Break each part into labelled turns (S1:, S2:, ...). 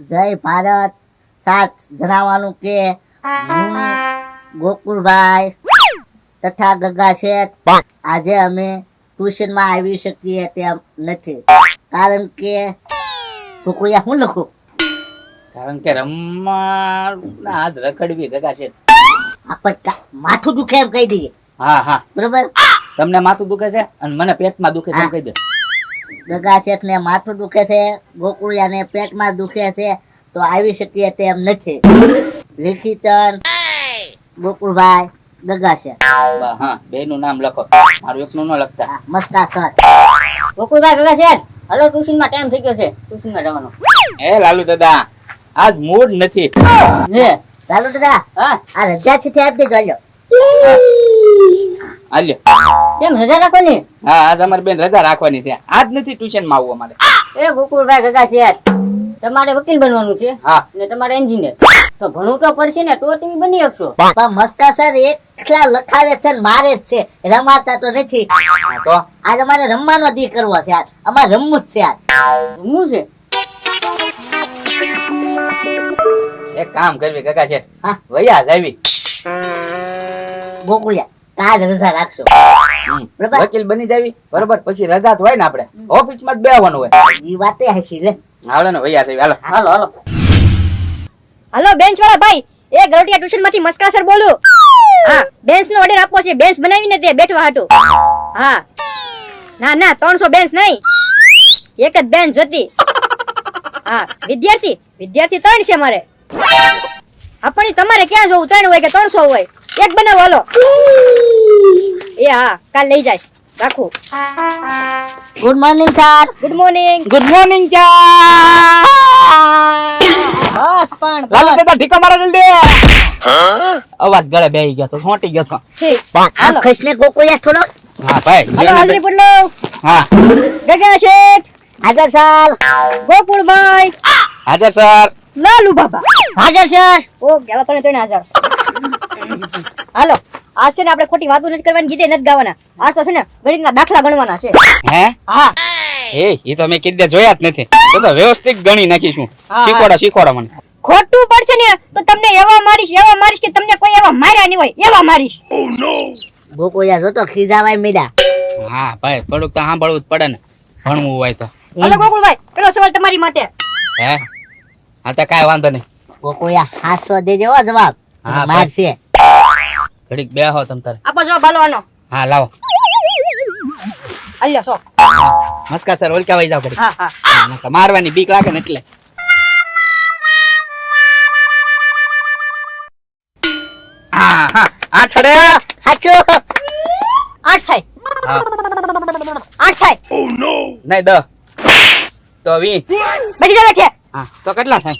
S1: જય ભારત. સાથ જણાવવાનું કે હું ગોકુળભાઈ તથા ગગા શેઠ આજે અમે ટ્યુશનમાં આવી શકીએ તેમ નથી. કારણ કે ગોકુળિયા હું લખું?
S2: કારણ કે રમવા હાથ રખડવી ગગા છે
S1: આપણે માથું દુખે એમ કહી દઈએ.
S2: હા હા.
S1: બરોબર?
S2: તમને માથું દુખે છે? અને મને પેટમાં દુખે છે એમ કહી દે.
S1: ગગા શેઠ ને માથું દુખે છે ગોકુળિયા ને પેટમાં દુખે છે તો આવી શકીએ તેમ નથી. લેખીચંદ ગોકુળભાઈ દગા
S2: છે હા બે નું નામ લખો. મારું એકનું ન લખતા.
S1: મસ્કા સર.
S3: ગોકુળભાઈ દગા છે હલો ટ્યુશનમાં ટાઈમ થઈ ગયો છે. ટ્યુશનમાં જવાનો.
S2: એ લાલુ દાદા આજ મૂડ નથી.
S3: લે
S1: ચાલો દાદા
S3: હા.
S1: આ રજા છે તે આપી દેજો
S2: હાલ્યો.
S3: કેમ રજા રાખવાની?
S2: હા આજ અમારે બેન રજા રાખવાની છે. આજ નથી ટ્યુશનમાં આવવું અમારે.
S3: એ ગોકુલભાઈ ગગા છે તમારે વકીલ બનવાનું છે
S2: હા.
S3: ને તમારે એન્જિનિયર. તો ભણવું તો પડશે ને તો તમે બની શકશો.
S1: પણ મસ્કા સર એકલા લખાવે છે ને મારે જ છે. રમાતા તો નથી.
S2: તો?
S1: આજ અમારે રમવાનો દી કરવો છે આજ અમારે રમવું જ છે આજ
S3: રમવું છે?
S2: એક કામ કરવી ગગા છે.
S1: હા.
S2: વૈયા જ આવી.
S1: ગોકુળિયા. કાલ રજા રાખશો.
S2: વકીલ બની જાવી? બરોબર. પછી રજા તો હોય ને આપણે. ઓફિસમાં જ બેહવાનું હોય.
S1: એ વાત હસી લે.
S2: હાલો ને વૈયા જાવી હાલો.
S3: હાલો હાલો.
S4: હલો બેન્ચ વાળા ભાઈ. એ ગરોટિયા ટ્યુશનમાંથી મસ્કા સર બોલું. હા બેન્ચ નો ઓર્ડર આપવો છે. બેન્ચ બનાવીને તે બેઠવા હાટુ. હા. ના ના ત્રણસો બેન્ચ નહીં. એક જ બેન્ચ હતી. હા વિદ્યાર્થી. વિદ્યાર્થી ત્રણ છે મારે. આપણી તમારે ક્યાં જોવું? ત્રણ હોય કે ત્રણસો હોય? એક બનાવો હાલો. એ હા કાલ લઈ જાય. રાખો.
S1: Good morning sir
S4: good morning
S2: good morning ચા
S4: બસ પણ
S2: લાલ દાદા ઠીકા મારા જલ્દી. અવાજ ગળે બેહી ગયો તો છોટી ગયો તો.
S4: ઠીક.
S1: આ ખસને ગોકુળિયા થોડો
S2: હા ભાઈ.
S4: હાલો હાજરી પડલો
S2: હા.
S4: ગગા શેઠ.
S1: હાજર સર.
S4: ગોકુળભાઈ
S2: હાજર સર.
S4: લાલુ બાબા.
S3: હાજર સર.
S4: ઓ ગેલા ત્રણે ત્રણ હાજર. હાલો આ છે ને આપણે ખોટી વાતો નથી કરવાની ગીતે નથી ગાવાના. આ તો છે ને ગણિતના દાખલા ગણવાના છે.
S2: હે?
S4: હા.
S2: એ એ તો મેં કીધે જોયા જ નથી. તો તો વ્યવસ્થિત ગણી નાખીશું. શીખવાડો શીખવાડો મને.
S4: ખોટું પડશે ને તો તમને એવા મારીશ એવા મારીશ કે તમને કોઈ એવા માર્યા નહીં હોય એવા મારીશ.
S1: ગોકુળિયા જોતો ખીજાવાય મીડા.
S2: હા ભાઈ થોડુંક તો સાંભળવું જ પડે ને. ભણવું હોય તો.
S4: હાલો ગોકુળભાઈ પેલો સવાલ તમારી માટે.
S2: હે? હા તો કાંઈ વાંધો નહીં.
S1: ગોકુળિયા હાસો દેજો હો જવાબ.
S2: હા,
S1: મારશે.
S2: ઘડીક બેહો તમ તારે.
S4: આપો જો હાલો આનો
S2: હા લાવો.
S4: અલ્યા સો
S2: નમસ્કાર સર ઓલકા વઈ જાવ ઘડી
S4: હા હા.
S2: હા, મારવાની બીક લાગે ને એટલે. હા હા આઠ
S1: હાચો.
S4: આઠ થાય. આઠ થાય.
S2: નહીં દસ તો વી
S4: બેઠી જા બેઠે
S2: હા તો કેટલા થાય?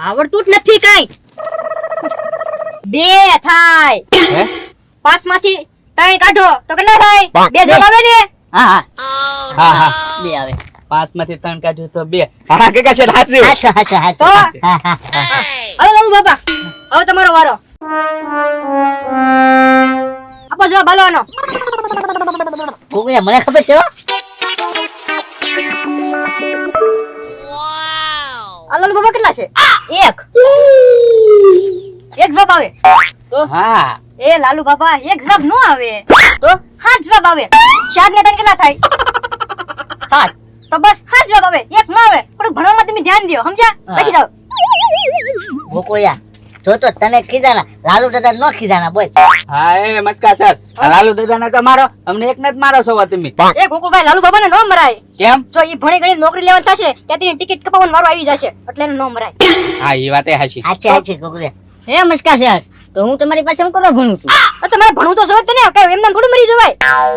S4: આવડતું જ નથી કાઈ. બે થાય.
S2: હે?
S4: પાંચમાંથી ત્રણ કાઢો. તો કેટલા થાય? બે જવાબ આવે ને?
S3: હા હા.
S2: હા હા.
S3: બે આવે.
S2: પાંચમાંથી ત્રણ કાઢ્યું તો બે. હા કાકા છે હાચું.
S1: અચ્છા અચ્છા
S4: તો? હવે લાલુ બાબા હવે તમારો વારો. આપો જવાબ હાલો આનો
S1: મને ખબર છે હો.
S4: આ લાલુ બાબા કેટલા છે? એક. એક જવાબ આવે.
S2: હા.
S4: એ લાલુ બાબા એક જવાબ નો આવે. તો? હાથ જવાબ આવે. ચાર ને ત્રણ કેટલા થાય? સાત. તો બસ હાથ જવાબ આવે. એક નો આવે. થોડું ભણવામાં તમે ધ્યાન દો સમજ્યા? બેઠી જાઓ.
S1: ગોકુળિયા જોતો તને ખીજાના. લાલુ દાદા નો ખીજાના બોલ.
S2: હા એ મસ્કા સર. લાલુ દાદા ને તો મારો અમને એક ને જ મારો છો તમે.
S4: એ ગોકુળભાઈ લાલુ બાબા ને નો મરાય.
S2: કેમ?
S4: જો ઈ ભણી ગણી નોકરી લેવા થશે ત્યાં તેની ટિકિટ કપાવવાનો વારો આવી જશે એટલે નો મરાય.
S2: હા એ વાત એ હાચી.
S1: હાચી હાચી ગોકુળિયા.
S3: હે મસ્કા સર તો હું તમારી પાસે હું કરવા ભણું છું?
S4: આ તમારે ભણવું તો જોવે ને કઈ એમને થોડું મરી જવાય.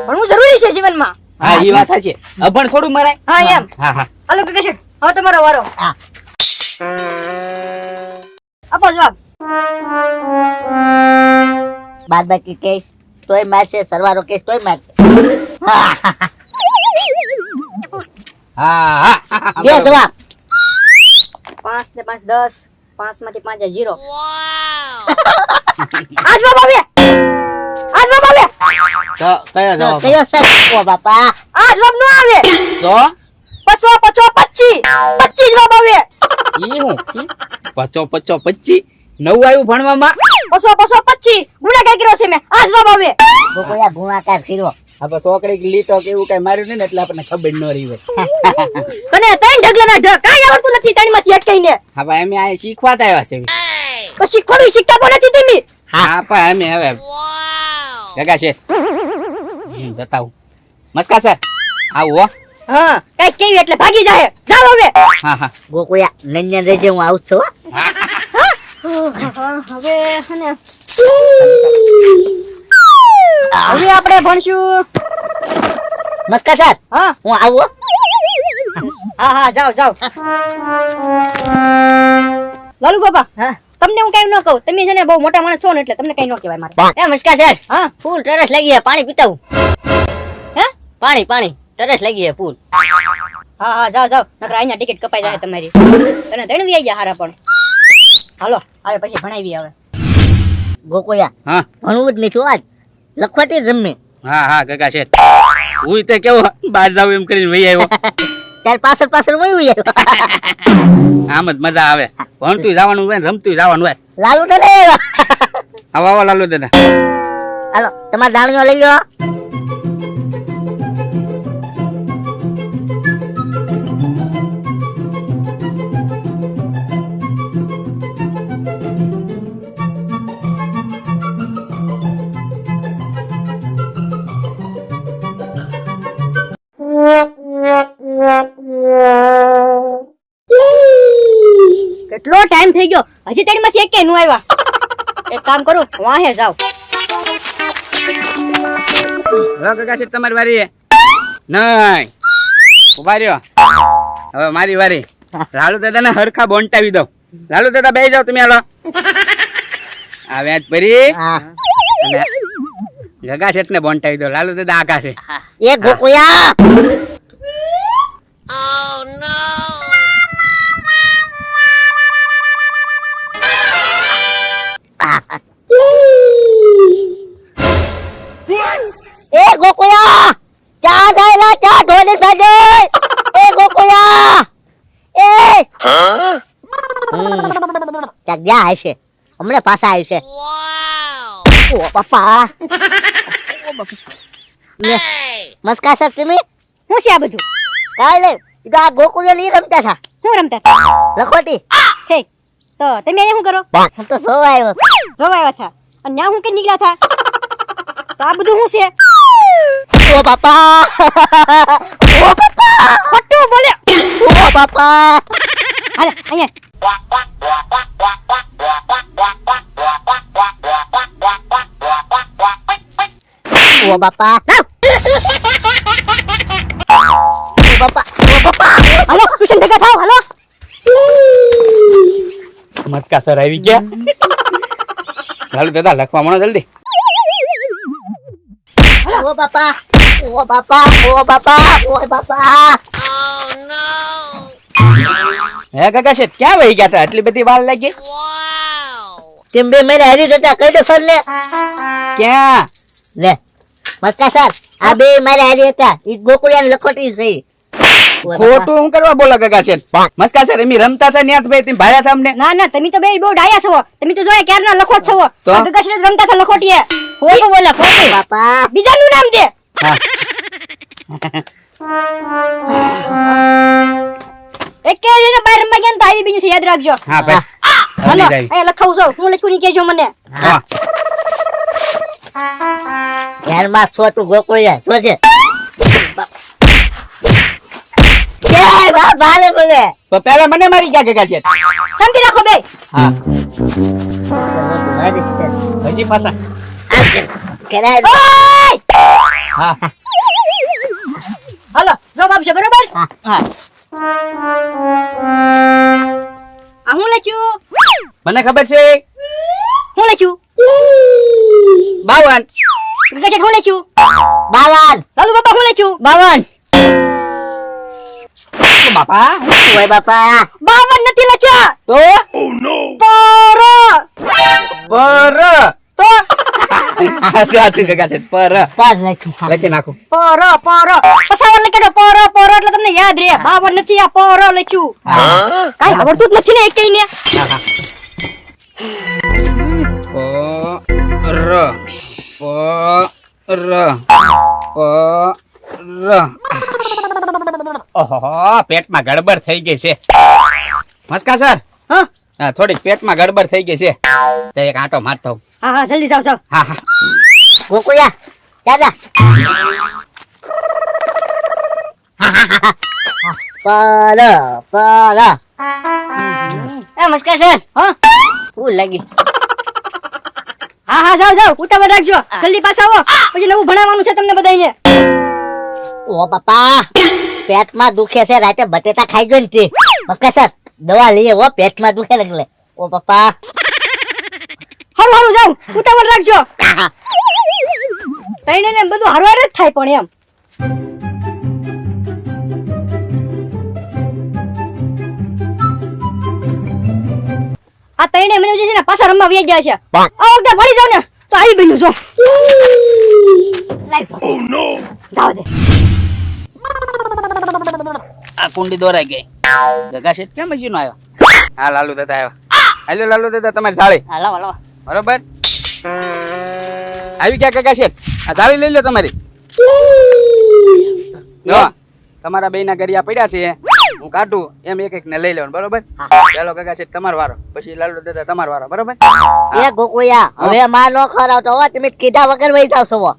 S4: ભણવું જરૂરી છે જીવનમાં.
S2: હા એ વાત છે અભણ થોડું મરાય.
S4: હા એમ.
S2: હા હા
S4: અલગ કે છે હવે તમારો વારો.
S1: હા.
S4: આપો જવાબ.
S1: બાદ બાકી કે તોય મારશે સરવારો કે તોય મારશે. હા, હા, હા.
S2: હા હા
S1: બે જવાબ.
S4: પાંચ ને પાંચ દસ. પાંચમાંથી પાંચ જીરો આ જવાબ આવે. આ જવાબ આવે
S2: તો કયા જવાબ
S1: કયો સર ઓ બાપા.
S4: આ જવાબ નો આવે.
S2: તો?
S4: પચો પચો પચી. પચી જવાબ આવે.
S2: ઈ હું? પચો પચો પચી? નવું આવ્યું ભણવામાં?
S4: પચો પચો પચી. ગુણાકાર કર્યો છે મેં. આ જવાબ આવે.
S1: ગોકુળિયા ગુણાકાર કર્યો.
S2: આપણે સોકડી લીટો કે એવું કઈ માર્યું નહીં ને એટલે આપણને ખબર ન રહી હોય.
S4: તને ત્રણ ઢગલાના ઢગ કાંઈ આવડતું નથી ત્રણમાંથી એક કહીને
S2: હવે અમે આ શીખવા જ આવ્યા છે.
S4: તો શીખવાડું શીખતા પણ નથી તમે.
S2: હા. પણ અમે હવે જગા છે બતાવું. મસ્કા સર આવું હો.
S4: હા કઈ કેવી એટલે ભાગી જાય. જાવ હવે.
S2: હા હા.
S1: ગોકુયા નંજન રેજે હું આવું છું
S4: હવે હને. હવે આપણે ભણશું.
S1: મસ્કા સર
S4: હા.
S1: હું આવું હો.
S4: હા હા જાઓ જાઓ. લાલુ બાબા
S1: હા.
S4: તમને હું કઈ ન કહું. તમે છે ને બહુ મોટા માણસ છો ને એટલે તમને કઈ ન કહેવાય મારે.
S3: એ મસ્કા સર
S4: હા?
S3: ફૂલ ટરસ લાગી પાણી પીતાવું.
S4: હે?
S3: પાણી પાણી ટરસ લાગી ફૂલ.
S4: હા હા જાઓ જાઓ. નકર અહીંયા ટિકિટ કપાઈ જાય તમારી. તને દણવી આવી ગયા હારા પણ. હાલો આવે પછી ભણાવી આવે
S1: ગોકોયા
S2: હા.
S1: ભણવું જ નથી આજ. લખવાથી જ રમી
S2: હા હા કાકા છે. હું તે કેવો બહાર જાવ એમ કરીને વહી આવ્યો.
S1: ત્યારે પાછળ પાછળ વયું યાર.
S2: આમ જ મજા આવે. ભણતું જવાનું હોય ને રમતું જવાનું હોય.
S1: લાલુ દાદા
S2: આવો આવો લાલુ દાદા
S1: હાલો તમારે દાણીઓ લઈ લો.
S4: ટાઈમ થઈ ગયો. હજી તેડી માંથી એક નું આવ્યા. એક કામ કરું વાહે જાવ
S2: ગગા છે તમારી વારી? નહીં. ઊભા રહ્યો. હવે મારી વારી. લાલુ દાદા ને હરખા બોંટાવી દઉં. લાલુ દાદા બેસી જાઓ તમે હાલો. આ વ્યાજ ભરી.
S1: હા.
S2: ગગા શેઠ ને બોંટાવી દો લાલુ દાદા આકાશે
S1: એ એ ગોકુળિયા! એ ગયા હશે. હમણે પાછા આવશે. ઓ પપ્પા. મસ્કા સર તમે?
S4: શું છે આ બધું?
S1: કાલે તો આ ગોકુલની રમતા હતા.
S4: શું રમતા હતા?
S1: લખોટી.
S4: હે તો તમે અહીંયા શું કરો?
S1: હું તો સો આવ્યો
S4: જોવા આવ્યા હતા અને ન્યા હું કે નીકળ્યા હતા? તો આ બધું શું છે?
S1: ઓ બાપા ઓ બાપા
S4: ખોટું બોલે
S1: ઓ બાપા
S4: અરે અહીંયા.
S1: ઓ બાપા ઓ બાપા ઓ બાપા
S4: હાલો ટ્યુશન ભેગા થાવ હાલો
S2: મસ્કા સર આવી ગયા લાલુ દાદા લખવા મળો જલ્દી
S1: ઓ બાપા ઓ બાપા ઓ બાપા ઓ બાપા
S2: હે કાકા શેઠ ક્યાં વહી ગયા હતા આટલી બધી વાર લાગી?
S1: તેમ બે મેરે હરી જતા કહી દો સર ને.
S2: ક્યાં?
S1: લે મસ્કા સર આ બે મારે હારી હતા. ઈ ગોકુળિયા લખોટી છે
S2: ખોટું હું કરવા બોલો કાકા છે મસ્કા સર એમી રમતા છે ન્યાત ભાઈ તમે ભાયા તમને અમને
S4: ના ના તમે તો બે બહુ ડાયા છો. તમે તો જોયા ક્યારના લખો જ છો. કાકા છે રમતા હતા લખોટીએ. ખોટું બોલા. ખોટું
S1: બાપા.
S4: બીજાનું નામ દે.
S2: હા.
S4: યાદ રાખજો.
S2: હા ભાઈ.
S4: હાલો અહીંયા લખાવું છું. હું લખ્યું નહીં કેજો મને.
S2: હા.
S1: ધ્યાનમાં છોટું ગોકુળિયા જોજે એ બાપ ભાલે
S2: પેલા મને મારી ગગા શેઠ
S4: શાંતિ રાખો બે.
S2: હા.
S1: છે.
S2: હજી પાછા! હા.
S4: હાલો જવાબ છે બરોબર?
S1: હા.
S2: મને ખબર છે?
S4: હું લખ્યું?
S2: બાવન.
S4: ગગા હું લખ્યું?
S1: બાવન.
S4: લાલુ બાપા હું લખ્યું? બાવન.
S2: બાપા
S1: ઓય બાપા.
S4: બાવન નથી લખ્યા.
S2: તો?
S4: પર.
S2: પર.
S4: તો?
S2: સાચું સાચું કાકા છે. પર.
S1: પર લખ્યું
S2: લખી નાખું.
S4: પોરો પોરો. પસાવર લખેલો પોરો પોરો એટલે તમને યાદ રહે. બાવન નથી આ પર લખ્યું. કાંઈ આવડતું જ નથી ને એકેય ને
S2: પ ર પ ર પ ર ઓહો પેટમાં ગડબડ થઈ ગઈ છે. મસ્કા સર?
S4: હા?
S2: થોડીક પેટમાં ગડબડ થઈ ગઈ છે. તો એક આંટો મારતો
S4: હા હા જલ્દી જાવ જાવ
S2: હા હા.
S1: ગોકુળિયા દાદા પર પર
S4: એ મસ્કા સર. હા?
S3: લાગી.
S4: હા હા જાવ ઉતાવળ રાખજો. જલ્દી પાછા આવો. પછી નવું ભણાવવાનું છે તમને બધાને
S1: ઓ બાપા પેટમાં દુખે છે રાતે બટેટા ખાઈ ગયો ને સર દવા લઈએ ઓ પેટમાં દુખે એટલે. ઓ બાપા
S4: હારું હારું જાઉં ઉતાવળ રાખજો. તઈને ને બધું જ થાય પણ એમ. તઈને મને જે છે ને પાછા રમવા વ્યા ગયા છે. આ વખતે ભણી જાવ ને તો આવી બન્યું જો. જાવ દે.
S2: આ કુંડી દોરાઈ ગઈ. ગગા શેઠ કેમ હજી નો આવ્યો? હા લાલુ દાદા આવ્યો. હાલો લાલુ દાદા તમારી સાળી.
S3: હા લાવો લાવો.
S2: બરોબર? આવી ગયા ગગા શેઠ? આ સાળી લઈ લો તમારી. તમારા બે ના ગરિયા પડ્યા છે. કાઢું એમ એક એક ને લઈ લેવાનું બરોબર? ચાલો કાકા છે તમારો વારો. પછી લાલુ દાદા તમારો વારો બરોબર?
S1: એ ગોકુયા હવે માં નો ખરાવતો હો તમે કીધા વગર વહી જાવ છો.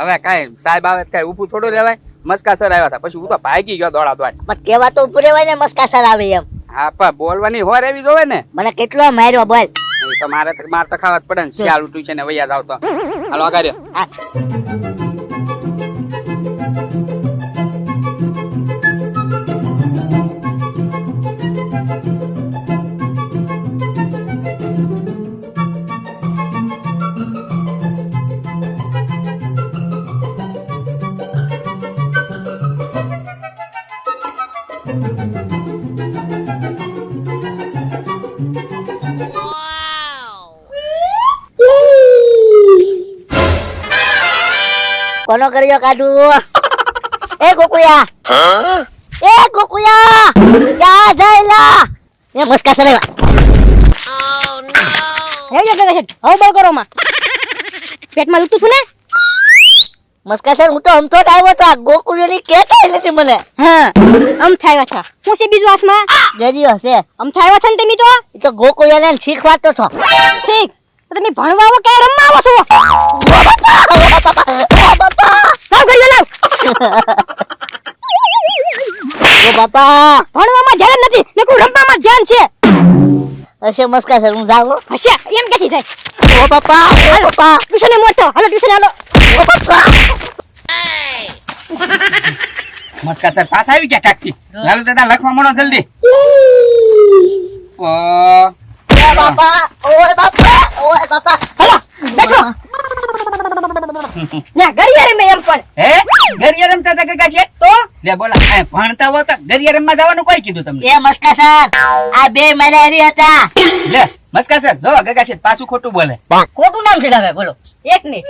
S2: હવે કાઈ સાહેબ આવે કાઈ ઊભું થોડું રહેવાય. મસ્કા સર આવ્યા હતા પછી હું તો ભાગી ગયો દોડા દોડ.
S1: પણ કેવા તો ઉપર રહેવાય ને મસ્કા સર આવે એમ.
S2: હા પણ બોલવાની હોર એવી જોવે ને.
S1: મને કેટલો માર્યો બોલ.
S2: તો મારે માર તો ખાવા જ પડે ને શિયાળું છે ને વૈયા જાવ તો. હાલો આગાર્યો
S1: કોનો કર્યો કાઢું એ ગોકુયા એ ગોકુયા ક્યાં જઈલા. એ મસ્કા સર નો
S4: હે ગગા શેઠ હવે બળ કરો માં. પેટમાં દુખતું છું ને?
S1: મસ્કા સર હું તો અમથો જ આવ્યો તો આ ગોકુળિયાની કે થાય નથી મને.
S4: હા આમ થાય છે. હું છે બીજું હાથમાં?
S1: ગરિયો હશે
S4: આમ થાય છે ને તમે તો?
S1: તો ગોકુળિયાને શીખવાતો છો
S4: ઠીક. તો તમે ભણવા આવો કે રમવા આવો છો? લાવ ગયો લાવ.
S1: ઓ બાપા.
S4: ભણવામાં ધ્યાન નથી નકરું રમવામાં ધ્યાન છે.
S1: હશે મસ્કા સર હું જાવ
S4: હશે એમ ક્યાંથી થાય?
S1: ઓ બાપા ઓ બાપા.
S4: ટ્યુશને મોટો હાલો ટ્યુશન હાલો.
S1: ઓ બાપા.
S2: મસ્કા સર પાછા આવી ગયા કાકથી. લાલુ દાદા લખવા મળો જલ્દી.
S1: ઓ. બાપા ઓ બાપા. ઓય બાપા.
S4: હાલો બેઠો. ના ગરિયારે મે એમ પણ.
S2: હે? ગરિયારે રમતા હતા કાકા છે? તો? લે બોલા. એ ભણતા હોતા ગરિયારે માં જવાનું કોઈ કીધું તમને?
S1: એ મસ્કા સર આ બે મલેરી હતા.
S2: લે મસ્કા સર જો ગગા છે પાછું ખોટું બોલે.
S3: ખોટું નામ છે બોલો.
S4: એક ને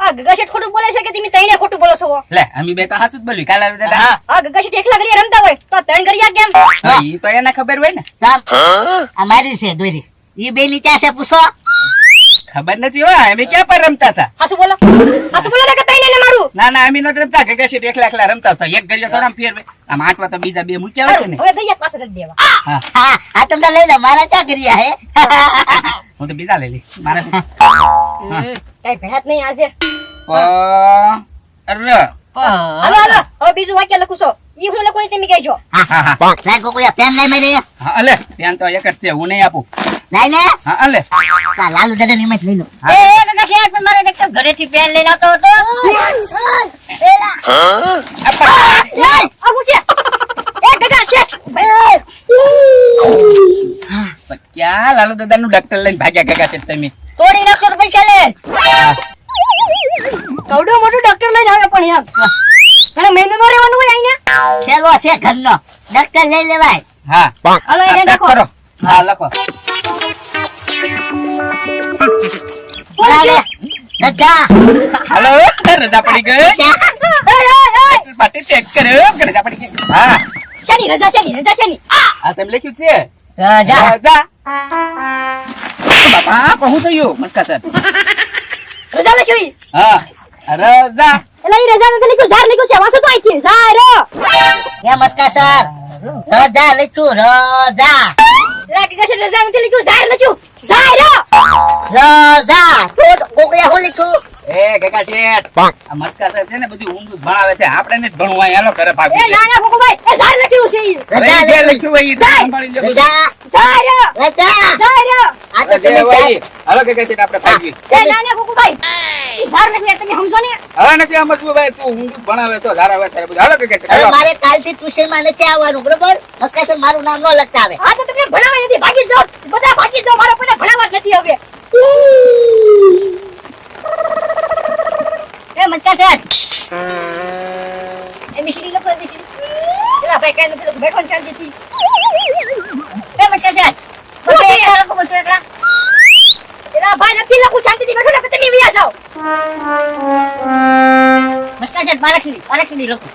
S4: આ ગગાશેઠ ખોટું બોલે છે કે તમે તઈને ખોટું બોલો છો?
S2: લે અમે બે તો હાસું જ બોલ્યું. કાલે હા.
S4: આ ગગાશેઠ એકલા ગરિયા રમતા હોય તો ત્રણ ગરિયા કેમ?
S2: ઈ તો એને ખબર હોય ને.
S1: સાહેબ અમારી છે દોરી. ઈ બે ની છે પૂછો
S2: ખબર નથી હો અમે ક્યાં પર રમતા હતા
S4: હાસુ બોલો હાસુ બોલો ને કે તઈને ને મારું
S2: ના ના અમે નહોતા રમતા ગગા છે એકલા એકલા રમતા હતા એક ગરિયો થોડા ફેરવે આમ આઠવા તો બીજા બે મૂક્યા હોય ને
S4: હવે ગરિયા પાસે નથી દેવા
S2: હા
S1: હા આ તમને લઈ લે મારા ક્યાં કર્યા હે
S2: હું તો બીજા લઈ લઈ મારે શું?
S4: કઈ ભેટ નહીં આજે
S2: પ ર
S4: હાલો હાલો હવે બીજું વાક્ય લખું છો ઈ હું લખું ને તમે કહેજો
S2: હા હા હા
S1: લાય ગોકુળિયા પેન લઈ મેરી
S2: હા અલે ત્યાં તો એક જ છે હું નહીં આપું
S1: લાય ને?
S2: હા અલે
S1: કા લાલુ દાદા ની લઈ લો.
S3: એ કાકા શેઠ પણ મારે દેખતો ઘરેથી પેન લઈને આવતો હતો.
S4: આ હું છે? એ ગગા શેઠ
S2: પણ ક્યાં લાલુ દાદા નું ડોક્ટર લઈને ભાગ્યા ગગા છે તમે?
S3: તોડી નાખશો પૈસા લે.
S4: કવડો મોટું ડોક્ટર લઈને આવે પણ યાર. ઘણા મહિનો નો રહેવાનું હોય અહીંયા?
S1: ખેલો છે ઘરનો. ડોક્ટર લઈ લેવાય.
S2: હા.
S4: હાલો એને લખો.
S2: હા લખો.
S1: રજા
S2: હાલો રજા પડી ગઈ?
S4: એય, એય, એય.
S2: પાટી ચેક કર્યો રજા પડી ગઈ. હા.
S4: શેની રજા શેની રજા શેની?
S2: આ! તમે લખ્યું છે?
S3: રજા
S2: રજા બાપા કહું થયું? મસ્કા સર
S4: રજા લખ્યું.
S2: હા રજા.
S4: એટલે ઈ રજા નથી લખ્યું ઝાર લખ્યું છે વાંચો તો અહીંથી ઝાર
S1: એ મસ્કા સર. રજા લખ્યું રજા.
S4: એટલે કે રજા નથી લખ્યું ઝાર લખ્યું. ઝાર
S1: રજા તો કોકડે હું લખ્યું
S2: એ કાકા શેઠ આ મસ્કા છે ને બધું ઊંધું ભણાવે છે. આપણે ને જ ભણવું અહીંયા હાલો ઘરે ભાગવું
S4: એ ના ના ગોગુભાઈ એ ઝાર લખ્યું છે ઈ
S2: જે
S1: લખ્યું
S2: લખ્યું હોય એ સંભાળી લો બધું.
S4: ઝાર ઝાર
S1: આ તો તમે
S2: હોય.
S1: સાહેબ
S2: એ. હાલો કાકા શેઠ આપણે ભાગીએ.
S4: એ ના ના ગોગુભાઈ ઝાર લખ્યું તમે સમજો ને.
S2: હવે નથી સમજવું ભાઈ તું ઊંધું જ ભણાવે છો ધારા હોય ત્યારે બધું. હાલો કાકા શેઠ
S1: મારે કાલથી ટ્યુશનમાં નથી આવવાનું બરોબર? મસ્કા મારું નામ ન લખતા આવે.
S4: તમે તો તમને ભણાવવા નથી ભાગી જાઓ. બધા ભાગી જાઓ મારો નથી હવે. એ મસ્કા સર એ મિશ્રી લખો મિશ્રી એલા ભાઈ કઈ નથી લખો બેઠો ચાલ જતી એ મસ્કા સર બસો એકડા લખો બસો એકડા એલા ભાઈ નથી લખું શાંતિથી બેઠો ને તમે વિયા જાઓ.
S3: મસ્કા છે બારાક્ષરી બારાક્ષરી લખો.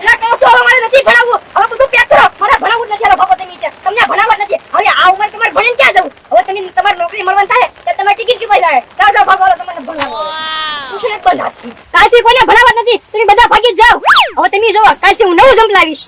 S4: એલા કહો છો હવે મારે નથી ભણાવવું હવે બધું પેક કરો મારે ભણાવવું જ નથી હાલો બાપા તમે ત્યાં. તમને ભણાવવા જ નથી હવે આ ઉંમર તમારે ભણીને ક્યાં જવું હવે તમે નોકરી મળવાની થાય તો તમે ટિકિટ કે પૈસા જાઓ જાઓ ભાગો તમને ભણાવો પૂછને બંધ કાલથી કોઈને ભણાવવા નથી તમે બધા ભાગી જાઓ. હવે તમે જોવો કાલથી હું નવું જંપ લાવીશ.